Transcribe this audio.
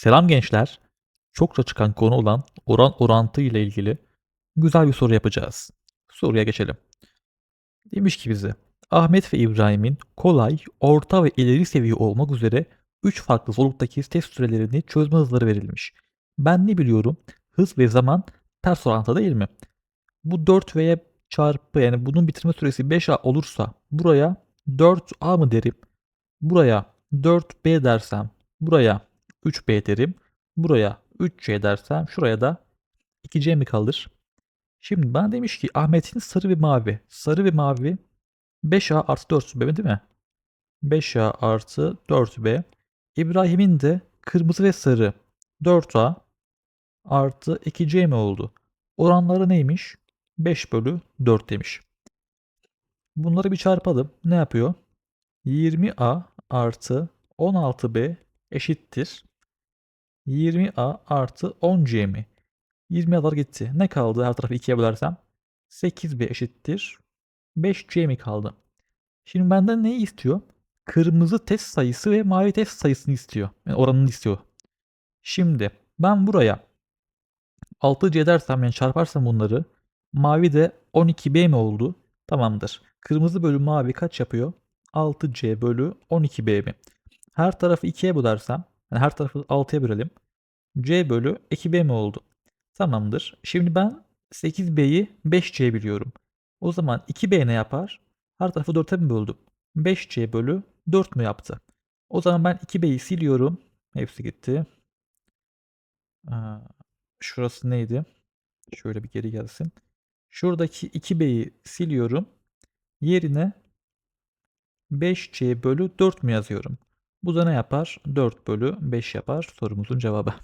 Selam gençler. Çokça çıkan konu olan oran orantı ile ilgili güzel bir soru yapacağız. Soruya geçelim. Demiş ki bize Ahmet ve İbrahim'in kolay, orta ve ileri seviye olmak üzere 3 farklı zorluktaki test sürelerini çözme hızları verilmiş. Ben ne biliyorum? Hız ve zaman ters orantıda değil mi? Bu 4V'ye çarpı yani bunun bitirme süresi 5A olursa buraya 4A mı derim? Buraya 4B dersem buraya 3B derim. Buraya 3C dersem şuraya da 2C mi kalır? Şimdi bana demiş ki Ahmet'in sarı ve mavi. Sarı ve mavi 5A artı 4B değil mi? 5A artı 4B. İbrahim'in de kırmızı ve sarı 4A artı 2C mi oldu? Oranları neymiş? 5 bölü 4 demiş. Bunları bir çarpalım. Ne yapıyor? 20A artı 16B eşittir. 20A artı 10C mi? 20A'lar gitti. Ne kaldı her tarafı 2'ye bölersem? 8B eşittir. 5C mi kaldı? Şimdi benden neyi istiyor? Kırmızı test sayısı ve mavi test sayısını istiyor. Yani oranını istiyor. Şimdi ben buraya 6C dersem yani çarparsam bunları mavi de 12B mi oldu? Tamamdır. Kırmızı bölü mavi kaç yapıyor? 6C bölü 12B mi? Her tarafı 2'ye bölersem yani her tarafı 6'ya bölelim. C bölü 2B mi oldu? Tamamdır. Şimdi ben 8B'yi 5C biliyorum. O zaman 2B ne yapar? Her tarafı 4'e mi böldüm? 5C bölü 4 mü yaptı? O zaman ben 2B'yi siliyorum. Hepsi gitti. Aa, şurası neydi? Şöyle bir geri gelsin. Şuradaki 2B'yi siliyorum. Yerine 5C bölü 4 mü yazıyorum? Bu da ne yapar? 4 bölü 5 yapar sorumuzun cevabı.